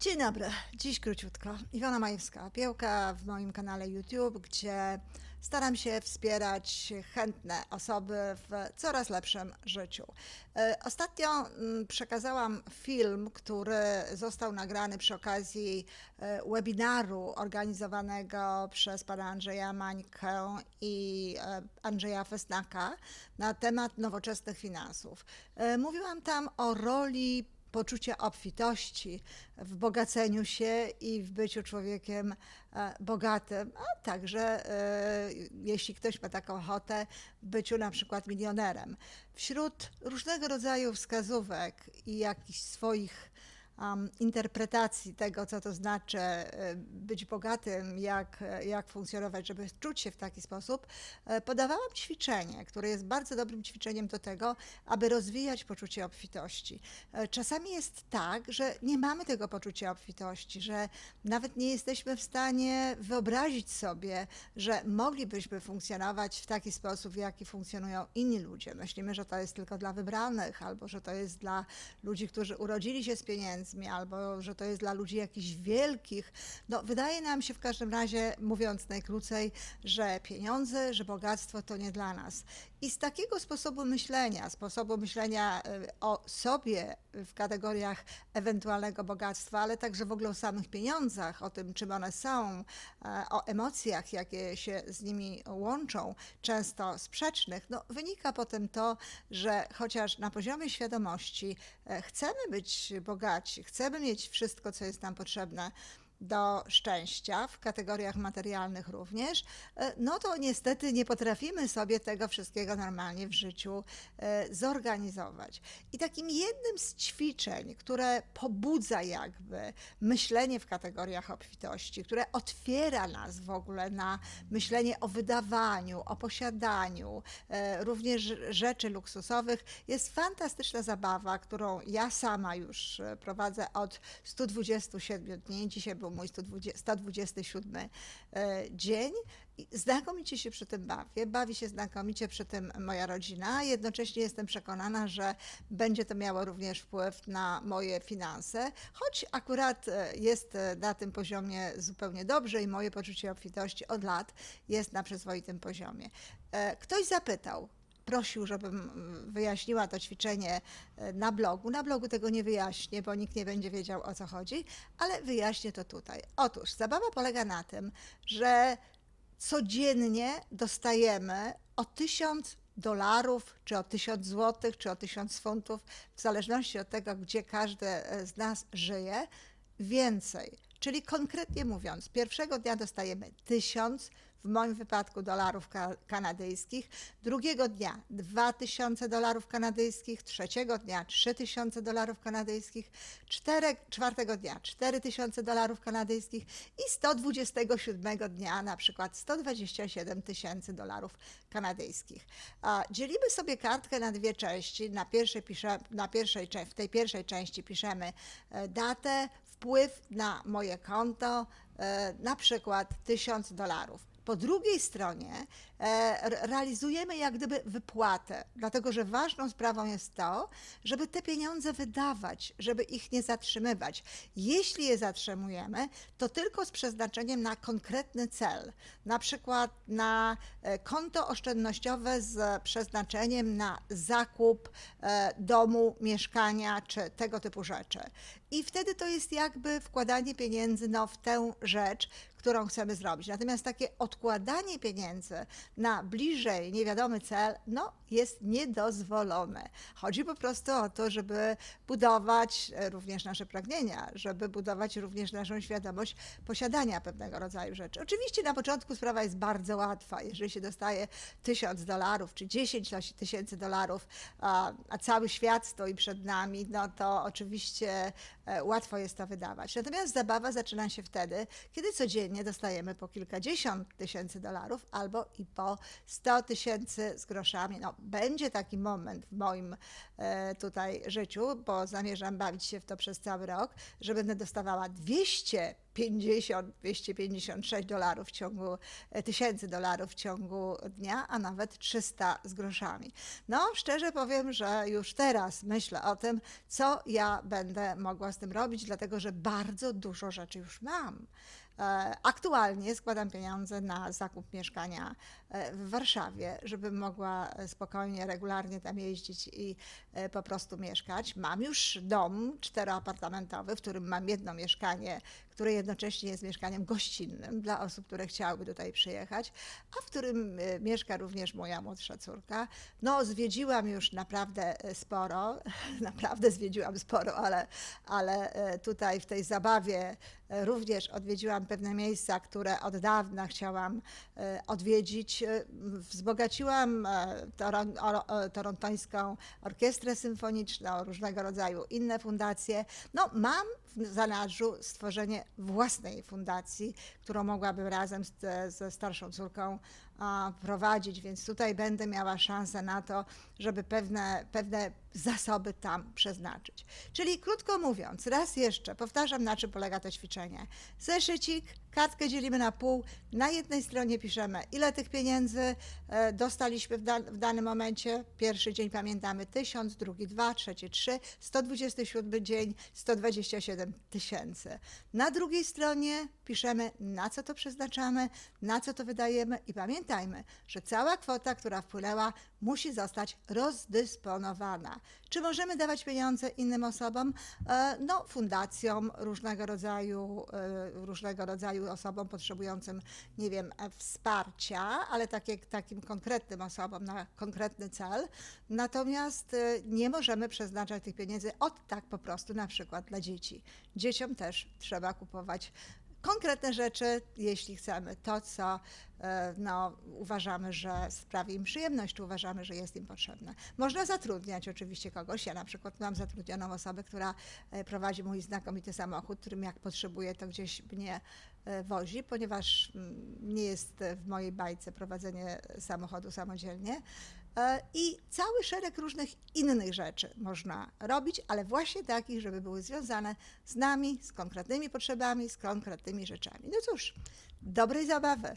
Dzień dobry, dziś króciutko. Iwona Majewska-Opiełka w moim kanale YouTube, gdzie staram się wspierać chętne osoby w coraz lepszym życiu. E, Ostatnio mm, przekazałam film, który został nagrany przy okazji e, webinaru organizowanego przez pana Andrzeja Mańkę i e, Andrzeja Fesnaka na temat nowoczesnych finansów. Mówiłam tam o roli poczucia obfitości w bogaceniu się i w byciu człowiekiem e, bogatym, a także, e, jeśli ktoś ma taką ochotę, w byciu na przykład milionerem. Wśród różnego rodzaju wskazówek i jakichś swoich um, interpretacji tego, co to znaczy e, być bogatym, jak, e, jak funkcjonować, żeby czuć się w taki sposób, e, podawałam ćwiczenie, które jest bardzo dobrym ćwiczeniem do tego, aby rozwijać poczucie obfitości. Czasami jest tak, że nie mamy tego poczucia obfitości, że nawet nie jesteśmy w stanie wyobrazić sobie, że moglibyśmy funkcjonować w taki sposób, w jaki funkcjonują inni ludzie. Myślimy, że to jest tylko dla wybranych, albo że to jest dla ludzi, którzy urodzili się z albo że to jest dla ludzi jakichś wielkich. No, wydaje nam się w każdym razie, mówiąc najkrócej, że pieniądze, że bogactwo to nie dla nas. I z takiego sposobu myślenia, sposobu myślenia e, o sobie w kategoriach ewentualnego bogactwa, ale także w ogóle o samych pieniądzach, o tym, czym one są, e, o emocjach, jakie się z nimi łączą, często sprzecznych, no, wynika potem to, że chociaż na poziomie świadomości e, chcemy być bogaci, chcemy mieć wszystko, co jest nam potrzebne, do szczęścia, w kategoriach materialnych również, e, no to niestety nie potrafimy sobie tego wszystkiego normalnie w życiu e, zorganizować. I takim jednym z ćwiczeń, które pobudza jakby myślenie w kategoriach obfitości, które otwiera nas w ogóle na myślenie o wydawaniu, o posiadaniu, e, również rzeczy luksusowych, jest fantastyczna zabawa, którą ja sama już prowadzę od 127 dni. Dzisiaj był mój 120 127 e, dzień. Znakomicie się przy tym bawię. Bawi się znakomicie przy tym moja rodzina. Jednocześnie jestem przekonana, że będzie to miało również wpływ na moje finanse, choć akurat e, jest e, na tym poziomie zupełnie dobrze i moje poczucie obfitości od lat jest na przyzwoitym poziomie. Ktoś zapytał, prosił, żebym wyjaśniła to ćwiczenie e, na blogu. Na blogu tego nie wyjaśnię, bo nikt nie będzie wiedział o co chodzi, ale wyjaśnię to tutaj. Otóż zabawa polega na tym, że codziennie dostajemy o 1000 dolarów, czy o 1000 złotych, czy o 1000 funtów, w zależności od tego, gdzie każdy e, z nas żyje, więcej. Czyli konkretnie mówiąc, pierwszego dnia dostajemy 1000, w moim wypadku dolarów ka- kanadyjskich, drugiego dnia 2000 dolarów kanadyjskich, trzeciego dnia 3000 dolarów kanadyjskich, czterek, czwartego dnia 4000 dolarów kanadyjskich i 127 dnia na przykład 127 tysięcy dolarów kanadyjskich. Dzielimy sobie kartkę na dwie części. Na pierwszej, pisze, na pierwszej, w tej pierwszej części piszemy e, datę, wpływ na moje konto, e, na przykład 1000 dolarów. Po drugiej stronie e, realizujemy jak gdyby wypłatę, dlatego że ważną sprawą jest to, żeby te pieniądze wydawać, żeby ich nie zatrzymywać. Jeśli je zatrzymujemy, to tylko z przeznaczeniem na konkretny cel, na przykład na e, konto oszczędnościowe z przeznaczeniem na zakup e, domu, mieszkania czy tego typu rzeczy. I wtedy to jest jakby wkładanie pieniędzy no, w tę rzecz, którą chcemy zrobić. Natomiast takie odkładanie pieniędzy na bliżej niewiadomy cel, no, jest niedozwolone. Chodzi po prostu o to, żeby budować e, również nasze pragnienia, żeby budować również naszą świadomość posiadania pewnego rodzaju rzeczy. Oczywiście na początku sprawa jest bardzo łatwa. Jeżeli się dostaje tysiąc dolarów czy 10 tysięcy dolarów, a, cały świat stoi przed nami, no to oczywiście łatwo jest to wydawać. Natomiast zabawa zaczyna się wtedy, kiedy codziennie dostajemy po kilkadziesiąt tysięcy dolarów albo i po 100 tysięcy z groszami. No, będzie taki moment w moim e, tutaj życiu, bo zamierzam bawić się w to przez cały rok, że będę dostawała 200 250, 256 dolarów w ciągu, e, tysięcy dolarów w ciągu dnia, a nawet 300 z groszami. No, szczerze powiem, że już teraz myślę o tym, co ja będę mogła z tym robić, dlatego że bardzo dużo rzeczy już mam. E, Aktualnie składam pieniądze na zakup mieszkania e, w Warszawie, żebym mogła spokojnie, regularnie tam jeździć i po prostu mieszkać. Mam już dom czteroapartamentowy, w którym mam jedno mieszkanie, które jednocześnie jest mieszkaniem gościnnym dla osób, które chciałyby tutaj przyjechać, a w którym e, mieszka również moja młodsza córka. No, zwiedziłam już naprawdę e, sporo, naprawdę zwiedziłam sporo, ale, ale e, tutaj w tej zabawie również odwiedziłam pewne miejsca, które od dawna chciałam odwiedzić. Wzbogaciłam torontońską orkiestrę symfoniczną, różnego rodzaju inne fundacje. No, mam w zanadrzu stworzenie własnej fundacji, którą mogłabym razem z, ze starszą córką prowadzić, więc tutaj będę miała szansę na to, żeby pewne, pewne zasoby tam przeznaczyć. Czyli krótko mówiąc, raz jeszcze powtarzam, na czym polega to ćwiczenie. Zeszycik, kartkę dzielimy na pół. Na jednej stronie piszemy, ile tych pieniędzy e, dostaliśmy w, dan- w danym momencie. Pierwszy dzień pamiętamy 1000, drugi 2, trzeci 3, 127 dzień 127 tysięcy. Na drugiej stronie piszemy, na co to przeznaczamy, na co to wydajemy i pamiętajmy, że cała kwota, która wpłynęła, musi zostać rozdysponowana. Czy możemy dawać pieniądze innym osobom? E, No, fundacjom różnego rodzaju, e, różnego rodzaju osobom potrzebującym, nie wiem, e, wsparcia, ale takie, takim konkretnym osobom na konkretny cel. Natomiast nie możemy przeznaczać tych pieniędzy od tak po prostu, na przykład dla dzieci. Dzieciom też trzeba kupować konkretne rzeczy, jeśli chcemy to, co e, no, uważamy, że sprawi im przyjemność, czy uważamy, że jest im potrzebne. Można zatrudniać oczywiście kogoś. Ja na przykład mam zatrudnioną osobę, która e, prowadzi mój znakomity samochód, którym jak potrzebuję, to gdzieś mnie wozi, ponieważ mm, nie jest w mojej bajce prowadzenie samochodu samodzielnie. E, I cały szereg różnych innych rzeczy można robić, ale właśnie takich, żeby były związane z nami, z konkretnymi potrzebami, z konkretnymi rzeczami. No cóż, dobrej zabawy.